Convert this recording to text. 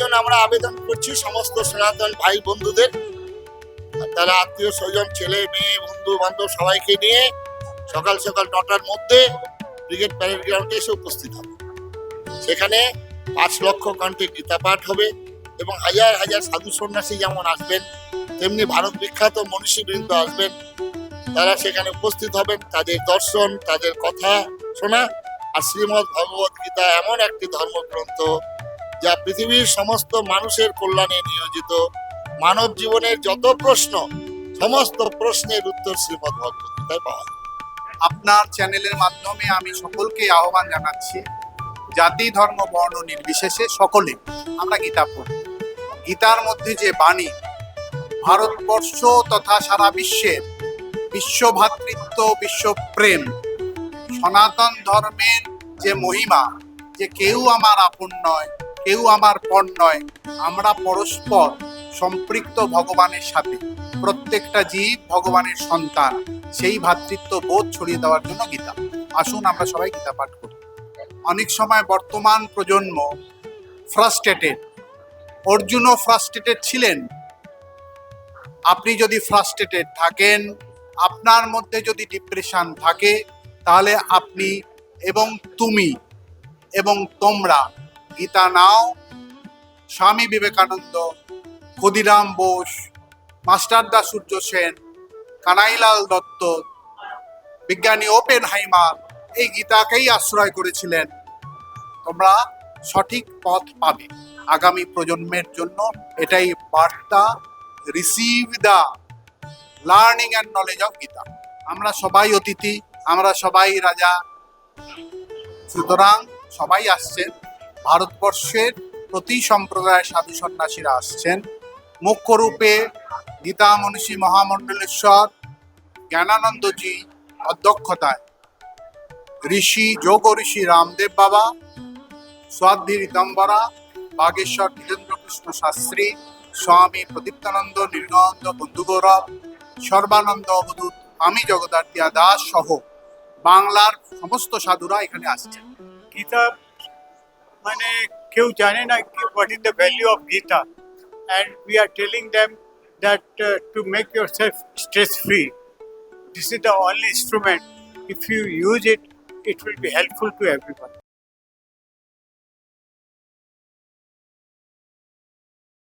জন্য আমরা আবেদন করছি সমস্ত সনাতন ভাই বন্ধুদের। তারা আত্মীয় স্বজন, ছেলে, মেয়ে, বন্ধু বান্ধব সবাইকে নিয়ে সকাল সকাল নটার মধ্যে ব্রিগেড প্যারেড গ্রাউন্ডে এসে উপস্থিত হবে। সেখানে পাঁচ লক্ষ কণ্ঠে গীতা পাঠ হবে এবং হাজার হাজার সাধু সন্ন্যাসী যেমন আসবেন, তেমনি ভারত বিখ্যাত মনীষীবৃন্দ আসবেন। তারা সেখানে উপস্থিত হবেন। তাদের দর্শন, তাদের কথা শোনা আর শ্রীমৎ ভগবত গীতা এমন একটি ধর্মগ্রন্থ যা পৃথিবীর সমস্ত মানুষের কল্যাণে নিয়োজিত। মানব জীবনের যত প্রশ্ন, সমস্ত প্রশ্নের উত্তর শ্রীমৎ ভগবত গীতায় পাওয়া যায়। আপনার চ্যানেলের মাধ্যমে আমি সকলকে আহ্বান জানাচ্ছি, জাতি, ধর্ম, বর্ণ নির্বিশেষে সকলে আমরা গীতা পড়ি। গীতার মধ্যে যে বাণী, ভারতবর্ষ তথা সারা বিশ্বের বিশ্বভাতৃত্ব বিশ্বপ্রেম সনাতন ধর্মের যে মহিমা, যে কেউ আমার আপন নয় কেউ আমার পর নয়। আমরা পরস্পর সম্পৃক্ত ভগবানের সাথে। প্রত্যেকটা জীব ভগবানের সন্তান। সেই ভ্রাতৃত্ব বোধ ছড়িয়ে দেওয়ার জন্য গীতা। আসুন আমরা সবাই গীতা পাঠ করি। অনেক সময় বর্তমান প্রজন্ম ফ্রাস্ট্রেটেড অর্জুনও ফ্রাস্ট্রেটেড ছিলেন। আপনি যদি ফ্রাস্ট্রেটেড থাকেন, আপনার মধ্যে যদি ডিপ্রেশন থাকে, তাহলে আপনি এবং তুমি এবং তোমরা গীতা নাও, স্বামী বিবেকানন্দ, ক্ষুদিরাম বোস মাস্টারদা সূর্য সেন, কানাইলাল দত্ত, বিজ্ঞানী ওপেন হাইমার, এই গীতাকেই আশ্রয় করেছিলেন। তোমরা সঠিক পথ পাবে। আগামী প্রজন্মের জন্য এটাই বার্তা, receive the learning and knowledge of Gita. আমরা সবাই অতিথি, আমরা সবাই রাজা। সুতরাং সবাই আসছেন। ভারতবর্ষের প্রতি সম্প্রদায়ের সাধু সন্ন্যাসীরা আসছেন। মুখ্যরূপে গীতা মনীষী মহামণ্ডলেশ্বর জ্ঞানানন্দজি অধ্যক্ষতায়। ঋষি যোগ ঋষি রামদেব বাবা স্বাধী রীতম্বরা বাগেশ্বর নীলেন্দ্র কৃষ্ণ শাস্ত্রী, স্বামী প্রদীপ্তানন্দ নীলকানন্দ বন্ধুগৌরব সর্বানন্দ, অবধূত আমি জগদার্থিয়া দাস সহ বাংলার সমস্ত সাধুরা এখানে আসছেন। গীতা মানে কেউ জানে না what is the value of Gita and we are telling them that to make yourself stress free this is the only instrument if you use it it will be helpful to everyone